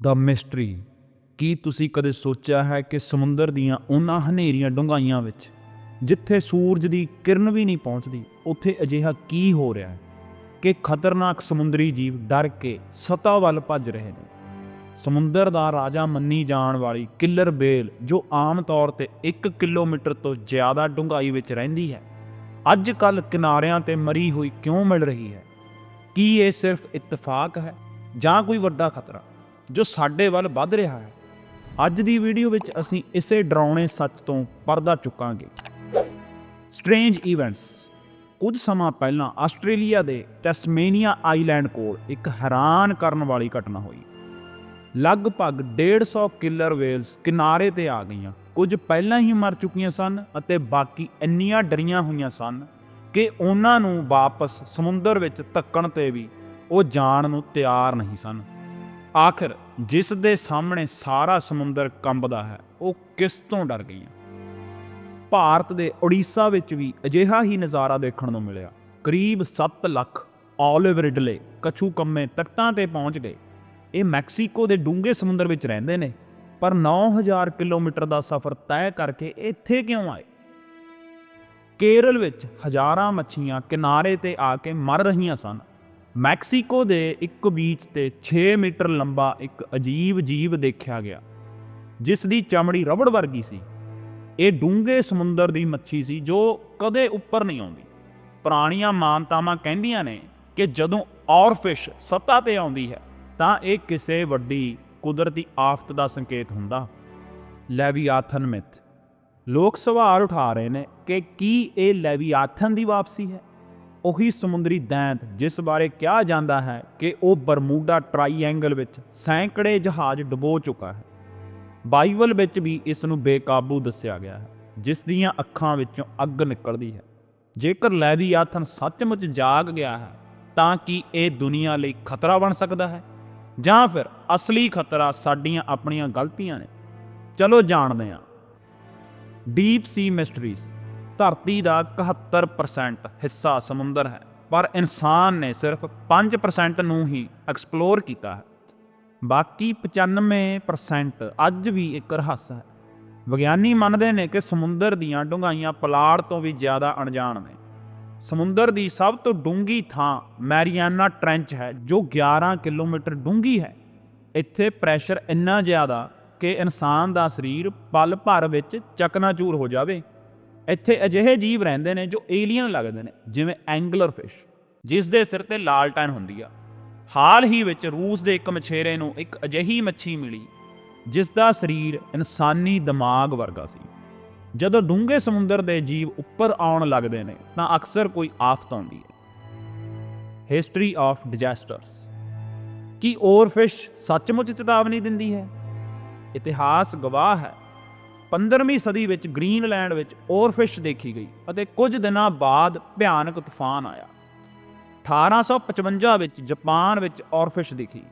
ਦਾ mystery. ਕੀ ਤੁਸੀਂ ਕਦੇ ਸੋਚਿਆ ਹੈ ਕਿ ਸਮੁੰਦਰ ਦੀਆਂ ਉਹਨਾਂ ਹਨੇਰੀਆਂ ਡੂੰਘਾਈਆਂ ਵਿੱਚ, ਜਿੱਥੇ ਸੂਰਜ ਦੀ ਕਿਰਨ ਵੀ ਨਹੀਂ ਪਹੁੰਚਦੀ, ਉੱਥੇ ਅਜਿਹਾ ਕੀ ਹੋ ਰਿਹਾ ਹੈ ਕਿ ਖਤਰਨਾਕ ਸਮੁੰਦਰੀ ਜੀਵ ਡਰ ਕੇ ਸਤਾ ਵੱਲ ਭੱਜ ਰਹੇ ਨੇ? ਸਮੁੰਦਰ ਦਾ ਰਾਜਾ ਮੰਨੀ ਜਾਣ ਵਾਲੀ ਕਿਲਰ ਬੇਲ, ਜੋ ਆਮ ਤੌਰ ਤੇ 1 ਕਿਲੋਮੀਟਰ ਤੋਂ ਜ਼ਿਆਦਾ ਡੂੰਘਾਈ ਵਿੱਚ ਰਹਿੰਦੀ ਹੈ ਅੱਜ ਕੱਲ ਕਿਨਾਰਿਆਂ ਤੇ ਮਰੀ ਹੋਈ ਕਿਉਂ ਮਿਲ ਰਹੀ ਹੈ? ਕੀ ਇਹ ਸਿਰਫ ਇਤਫਾਕ ਹੈ ਜਾਂ ਕੋਈ ਵੱਡਾ ਖਤਰਾ? ਜੋ ਸਾਡੇ ਵੱਲ ਵੱਧ ਰਿਹਾ ਹੈ। ਅੱਜ ਦੀ ਵੀਡੀਓ ਵਿੱਚ ਅਸੀਂ ਇਸੇ ਡਰਾਉਣੇ ਸੱਚ ਤੋਂ ਪਰਦਾ ਚੁੱਕਾਂਗੇ। ਸਟ੍ਰੇਂਜ ਇਵੈਂਟਸ ਕੁਝ ਸਮਾਂ ਪਹਿਲਾਂ ਆਸਟ੍ਰੇਲੀਆ ਦੇ ਟੈਸਮੇਨੀਆ ਆਈਲੈਂਡ ਕੋਲ ਇੱਕ ਹੈਰਾਨ ਕਰਨ ਵਾਲੀ ਘਟਨਾ ਹੋਈ। ਲਗਭਗ 150 ਕਿਲਰ ਵੇਲਸ ਕਿਨਾਰੇ ਤੇ ਆ ਗਈਆਂ। ਕੁਝ ਪਹਿਲਾਂ ਹੀ ਮਰ ਚੁੱਕੀਆਂ ਸਨ ਅਤੇ ਬਾਕੀ ਇੰਨੀਆਂ ਡਰੀਆਂ ਹੋਈਆਂ ਸਨ ਕਿ ਉਹਨਾਂ ਨੂੰ ਵਾਪਸ ਸਮੁੰਦਰ ਵਿੱਚ ਧੱਕਣ ਤੇ ਵੀ ਉਹ ਜਾਣ ਨੂੰ ਤਿਆਰ ਨਹੀਂ ਸਨ। ਆਖਰ ਜਿਸ ਦੇ ਸਾਹਮਣੇ ਸਾਰਾ ਸਮੁੰਦਰ ਕੰਬਦਾ ਹੈ, ਉਹ ਕਿਸ ਤੋਂ ਡਰ ਗਈਆਂ ਭਾਰਤ ਦੇ ਓਡੀਸ਼ਾ ਵਿੱਚ ਵੀ ਅਜਿਹਾ ਹੀ ਨਜ਼ਾਰਾ ਦੇਖਣ ਨੂੰ ਮਿਲਿਆ। ਕਰੀਬ 7 ਲੱਖ 올ਿਵ ਰਿਡਲੇ ਕਛੂ ਕੰਮੇ ਤਖਤਾਂ ਤੇ ਪਹੁੰਚ ਗਏ। ਇਹ ਮੈਕਸੀਕੋ ਦੇ ਡੂੰਘੇ ਸਮੁੰਦਰ ਵਿੱਚ ਰਹਿੰਦੇ ਨੇ, ਪਰ 9000 ਕਿਲੋਮੀਟਰ ਦਾ ਸਫ਼ਰ ਤੈਅ ਕਰਕੇ ਇੱਥੇ ਕਿਉਂ ਆਏ? ਕੇਰਲ ਵਿੱਚ ਹਜ਼ਾਰਾਂ ਮੱਛੀਆਂ ਕਿਨਾਰੇ ਤੇ ਆ ਕੇ ਮਰ ਰਹੀਆਂ ਸਨ। ਮੈਕਸੀਕੋ ਦੇ ਇੱਕ ਬੀਚ ਤੇ 6 ਮੀਟਰ ਲੰਬਾ ਇੱਕ ਅਜੀਬ ਜੀਵ ਦੇਖਿਆ ਗਿਆ, ਜਿਸ ਦੀ ਚਮੜੀ ਰਬੜ ਵਰਗੀ ਸੀ। ਇਹ ਡੂੰਘੇ ਸਮੁੰਦਰ ਦੀ ਮੱਛੀ ਸੀ ਜੋ ਕਦੇ ਉੱਪਰ ਨਹੀਂ ਆਉਂਦੀ। ਪੁਰਾਣੀਆਂ ਮਾਨਤਾਵਾਂ ਕਹਿੰਦੀਆਂ ਨੇ ਕਿ ਜਦੋਂ ਔਰਫਿਸ਼ ਸੱਤਾ ਤੇ ਆਉਂਦੀ ਹੈ, ਤਾਂ ਇਹ ਕਿਸੇ ਵੱਡੀ ਕੁਦਰਤੀ ਆਫਤ ਦਾ ਸੰਕੇਤ ਹੁੰਦਾ। Leviathan myth. ਲੋਕ ਸਵਾਲ ਉਠਾ ਰਹੇ ਨੇ ਕਿ ਕੀ ਇਹ ਲੈਵੀਆਥਨ ਦੀ ਵਾਪਸੀ ਹੈ? ਉਹੀ ਸਮੁੰਦਰੀ ਦੈਂਤ ਜਿਸ ਬਾਰੇ ਕਿਹਾ ਜਾਂਦਾ ਹੈ ਕਿ ਉਹ ਬਰਮੂਡਾ ਟ੍ਰਾਈਐਂਗਲ ਵਿੱਚ ਸੈਂਕੜੇ ਜਹਾਜ਼ ਡੁਬੋ ਚੁੱਕਾ ਹੈ। ਬਾਈਬਲ ਵਿੱਚ ਵੀ ਇਸ ਨੂੰ ਬੇਕਾਬੂ ਦੱਸਿਆ ਗਿਆ ਹੈ, ਜਿਸ ਦੀਆਂ ਅੱਖਾਂ ਵਿੱਚੋਂ ਅੱਗ ਨਿਕਲਦੀ ਹੈ। ਜੇਕਰ ਲੈਵੀਆਥਨ ਸੱਚਮੁੱਚ ਜਾਗ ਗਿਆ ਹੈ, ਤਾਂ ਕੀ ਇਹ ਦੁਨੀਆ ਲਈ ਖਤਰਾ ਬਣ ਸਕਦਾ ਹੈ? ਜਾਂ ਫਿਰ ਅਸਲੀ ਖਤਰਾ ਸਾਡੀਆਂ ਆਪਣੀਆਂ ਗਲਤੀਆਂ ਨੇ? ਚਲੋ ਜਾਣਦੇ ਹਾਂ। ਡੀਪ ਸੀ ਮਿਸਟਰੀਜ਼ ਧਰਤੀ ਦਾ 71% ਹਿੱਸਾ ਸਮੁੰਦਰ ਹੈ। ਪਰ ਇਨਸਾਨ ਨੇ ਸਿਰਫ 5% ਨੂੰ ਹੀ ਐਕਸਪਲੋਰ ਕੀਤਾ ਹੈ। ਬਾਕੀ 95% ਅੱਜ ਵੀ ਇੱਕ ਰਹੱਸ ਹੈ। ਵਿਗਿਆਨੀ ਮੰਨਦੇ ਨੇ ਕਿ ਸਮੁੰਦਰ ਦੀਆਂ ਡੂੰਘਾਈਆਂ ਪਲਾੜ ਤੋਂ ਵੀ ਜ਼ਿਆਦਾ ਅਣਜਾਣ ਨੇ। ਸਮੁੰਦਰ ਦੀ ਸਭ ਤੋਂ ਡੂੰਘੀ ਥਾਂ ਮੈਰੀਆਨਾ ਟ੍ਰੈਂਚ ਹੈ, ਜੋ 11 ਕਿਲੋਮੀਟਰ ਡੂੰਘੀ ਹੈ। ਇੱਥੇ ਪ੍ਰੈਸ਼ਰ ਇੰਨਾ ਜ਼ਿਆਦਾ ਕਿ ਇਨਸਾਨ ਦਾ ਸਰੀਰ ਪਲ ਭਰ ਵਿੱਚ ਚਕਨਾਚੂਰ ਹੋ ਜਾਵੇ। ਇੱਥੇ ਅਜਿਹੇ ਜੀਵ ਰਹਿੰਦੇ ਨੇ ਜੋ ਏਲੀਅਨ ਲੱਗਦੇ ਨੇ, ਜਿਵੇਂ ਐਂਗਲਰ ਫਿਸ਼ ਜਿਸ ਦੇ ਸਿਰ ਤੇ ਲਾਲਟੈਨ ਹੁੰਦੀ ਆ। ਹਾਲ ਹੀ ਵਿੱਚ ਰੂਸ ਦੇ ਇੱਕ ਮਛੇਰੇ ਨੂੰ ਇੱਕ ਅਜਿਹੀ ਮੱਛੀ ਮਿਲੀ, ਜਿਸ ਦਾ ਸਰੀਰ ਇਨਸਾਨੀ ਦਿਮਾਗ ਵਰਗਾ ਸੀ। ਜਦੋਂ ਡੂੰਘੇ ਸਮੁੰਦਰ ਦੇ ਜੀਵ ਉੱਪਰ ਆਉਣ ਲੱਗਦੇ ਨੇ, ਤਾਂ ਅਕਸਰ ਕੋਈ ਆਫਤ ਆਉਂਦੀ ਹੈ। ਹਿਸਟਰੀ ਆਫ ਡਿਜ਼ਾਸਟਰਸ ਕੀ ਔਰਫਿਸ਼ ਸੱਚਮੁੱਚ ਚੇਤਾਵਨੀ ਦਿੰਦੀ ਹੈ? ਇਤਿਹਾਸ ਗਵਾਹ ਹੈ। 15ਵੀਂ ਸਦੀ ਵਿੱਚ ਗ੍ਰੀਨਲੈਂਡ ਵਿੱਚ ਔਰਫਿਸ਼ ਦੇਖੀ ਗਈ ਅਤੇ ਕੁਝ ਦਿਨਾਂ ਬਾਅਦ ਭਿਆਨਕ ਤੂਫਾਨ ਆਇਆ। 1855 ਵਿੱਚ ਜਾਪਾਨ ਵਿੱਚ ਔਰਫਿਸ਼ ਦਿਖੀ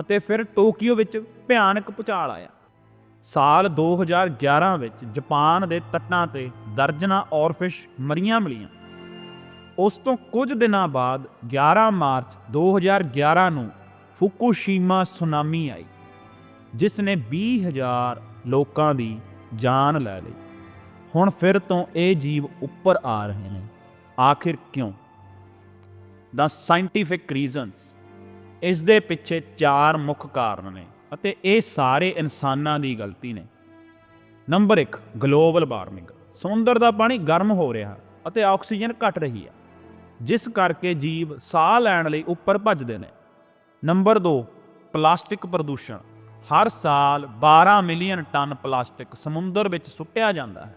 ਅਤੇ ਫਿਰ ਟੋਕੀਓ ਵਿੱਚ ਭਿਆਨਕ ਭੂਚਾਲ ਆਇਆ। ਸਾਲ 2011 ਵਿੱਚ ਜਾਪਾਨ ਦੇ ਤੱਟਾਂ ਤੇ ਦਰਜਨਾਂ ਔਰਫਿਸ਼ ਮਰੀਆਂ ਮਿਲੀਆਂ। ਉਸ ਤੋਂ ਕੁਝ ਦਿਨਾਂ ਬਾਅਦ 11 ਮਾਰਚ 2011 ਨੂੰ ਫੁਕੂਸ਼ੀਮਾ ਸੁਨਾਮੀ ਆਈ, ਜਿਸ ਨੇ 20000 ਲੋਕਾਂ ਦੀ ਜਾਨ ਲੈ ਲਈ। ਹੁਣ ਫਿਰ ਤੋਂ ਇਹ ਜੀਵ ਉੱਪਰ ਆ ਰਹੇ ਨੇ। ਆਖਿਰ ਕਿਉਂ? ਦਾ ਸਾਇੰਟੀਫਿਕ ਰੀਜ਼ਨਸ ਇਸ ਦੇ ਪਿੱਛੇ ਚਾਰ ਮੁੱਖ ਕਾਰਨ ਨੇ ਅਤੇ ਇਹ ਸਾਰੇ ਇਨਸਾਨਾਂ ਦੀ ਗਲਤੀ ਨੇ। Number 1 global warming. ਸਮੁੰਦਰ ਦਾ ਪਾਣੀ ਗਰਮ ਹੋ ਰਿਹਾ ਅਤੇ ਆਕਸੀਜਨ ਘਟ ਰਹੀ ਹੈ, ਜਿਸ ਕਰਕੇ ਜੀਵ ਸਾਹ ਲੈਣ ਲਈ ਉੱਪਰ ਭੱਜਦੇ ਨੇ। ਨੰਬਰ 2 ਪਲਾਸਟਿਕ ਪ੍ਰਦੂਸ਼ਣ। ਹਰ ਸਾਲ 12 ਮਿਲੀਅਨ ਟਨ ਪਲਾਸਟਿਕ ਸਮੁੰਦਰ ਵਿੱਚ ਸੁੱਟਿਆ ਜਾਂਦਾ ਹੈ।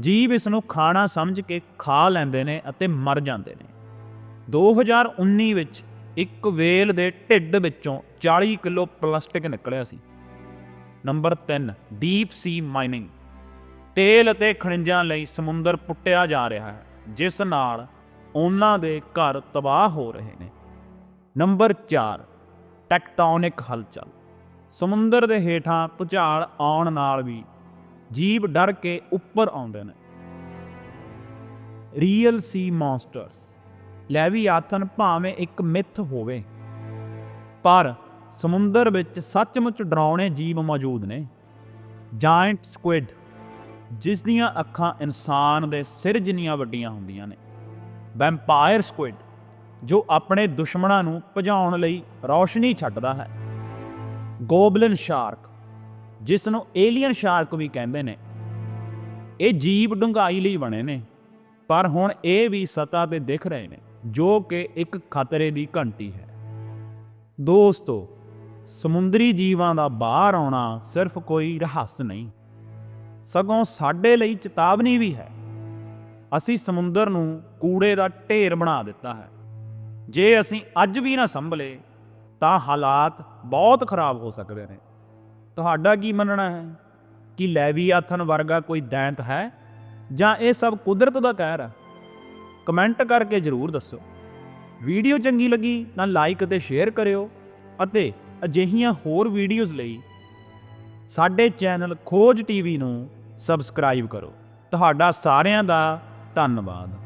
ਜੀਵ ਇਸ ਨੂੰ ਖਾਣਾ ਸਮਝ ਕੇ ਖਾ ਲੈਂਦੇ ਨੇ ਅਤੇ ਮਰ ਜਾਂਦੇ ਨੇ। 2019 ਵਿੱਚ ਇੱਕ ਵੇਲ ਦੇ ਢਿੱਡ ਵਿੱਚੋਂ 40 ਕਿਲੋ ਪਲਾਸਟਿਕ ਨਿਕਲਿਆ ਸੀ। Number 3 deep sea mining. ਤੇਲ ਅਤੇ ਖਣਿਜਾਂ ਲਈ ਸਮੁੰਦਰ ਪੁੱਟਿਆ ਜਾ ਰਿਹਾ ਹੈ, ਜਿਸ ਨਾਲ ਉਹਨਾਂ ਦੇ ਘਰ ਤਬਾਹ ਹੋ ਰਹੇ ਨੇ। ਨੰਬਰ 4 ਟੈਕਟੋਨਿਕ ਹਲਚਲ। ਸਮੁੰਦਰ ਦੇ ਹੇਠਾਂ ਭੁਚਾਲ ਆਉਣ ਨਾਲ ਵੀ ਜੀਵ ਡਰ ਕੇ ਉੱਪਰ ਆਉਂਦੇ ਨੇ। ਰੀਅਲ ਸੀ ਮੌਨਸਟਰਸ ਲੈਵੀਆਥਨ ਭਾਵੇਂ ਇੱਕ ਮਿੱਥ ਹੋਵੇ, ਪਰ ਸਮੁੰਦਰ ਵਿੱਚ ਸੱਚਮੁੱਚ ਡਰਾਉਣੇ ਜੀਵ ਮੌਜੂਦ ਨੇ। ਜਾਇੰਟ ਸਕੁਇਡ ਜਿਸ ਦੀਆਂ ਅੱਖਾਂ ਇਨਸਾਨ ਦੇ ਸਿਰ ਜਿੰਨੀਆਂ ਵੱਡੀਆਂ ਹੁੰਦੀਆਂ ਨੇ। ਵੈਂਪਾਇਰ ਸਕੁਇਡ ਜੋ ਆਪਣੇ ਦੁਸ਼ਮਣਾਂ ਨੂੰ ਭਜਾਉਣ ਲਈ ਰੌਸ਼ਨੀ ਛੱਡਦਾ ਹੈ। ਗੋਬਲਿਨ ਸ਼ਾਰਕ, ਜਿਸ ਨੂੰ ਏਲੀਅਨ ਸ਼ਾਰਕ ਵੀ ਕਹਿੰਦੇ ਨੇ। ਇਹ ਜੀਵ ਡੂੰਘਾਈ ਲਈ ਬਣੇ ਨੇ, ਪਰ ਹੁਣ ਇਹ ਵੀ ਸਤਾ ਤੇ ਦਿਖ ਰਹੇ ਨੇ, ਜੋ ਕਿ ਇੱਕ ਖਤਰੇ ਦੀ ਘੰਟੀ ਹੈ। ਦੋਸਤੋ, ਸਮੁੰਦਰੀ ਜੀਵਾਂ ਦਾ ਬਾਹਰ ਆਉਣਾ ਸਿਰਫ ਕੋਈ ਰਹੱਸ ਨਹੀਂ। ਸਗੋਂ ਸਾਡੇ ਲਈ ਚੇਤਾਵਨੀ ਵੀ ਹੈ। ਅਸੀਂ ਸਮੁੰਦਰ ਨੂੰ ਕੂੜੇ ਦਾ ਢੇਰ ਬਣਾ ਦਿੱਤਾ ਹੈ। ਜੇ ਅਸੀਂ ਅੱਜ ਵੀ ਨਾ ਸੰਭਲੇ ਤਾਂ ਹਾਲਾਤ ਬਹੁਤ ਖਰਾਬ ਹੋ ਸਕਦੇ ਨੇ। ਤੁਹਾਡਾ ਕੀ ਮੰਨਣਾ ਹੈ ਕਿ ਲੈਵੀਆਥਨ ਵਰਗਾ ਕੋਈ ਦੈਂਤ ਹੈ ਜਾਂ ਇਹ ਸਭ ਕੁਦਰਤ ਦਾ ਕਹਿਰ ਹੈ? ਕਮੈਂਟ ਕਰਕੇ ਜਰੂਰ ਦੱਸੋ। ਵੀਡੀਓ ਚੰਗੀ ਲੱਗੀ ਤਾਂ ਲਾਈਕ ਅਤੇ ਸ਼ੇਅਰ ਕਰਿਓ ਅਤੇ ਅਜਿਹੀਆਂ ਹੋਰ ਵੀਡੀਓਜ਼ ਲਈ ਸਾਡੇ ਚੈਨਲ ਖੋਜ ਟੀਵੀ ਨੂੰ ਸਬਸਕ੍ਰਾਈਬ ਕਰੋ। ਤੁਹਾਡਾ ਸਾਰਿਆਂ ਦਾ ਧੰਨਵਾਦ।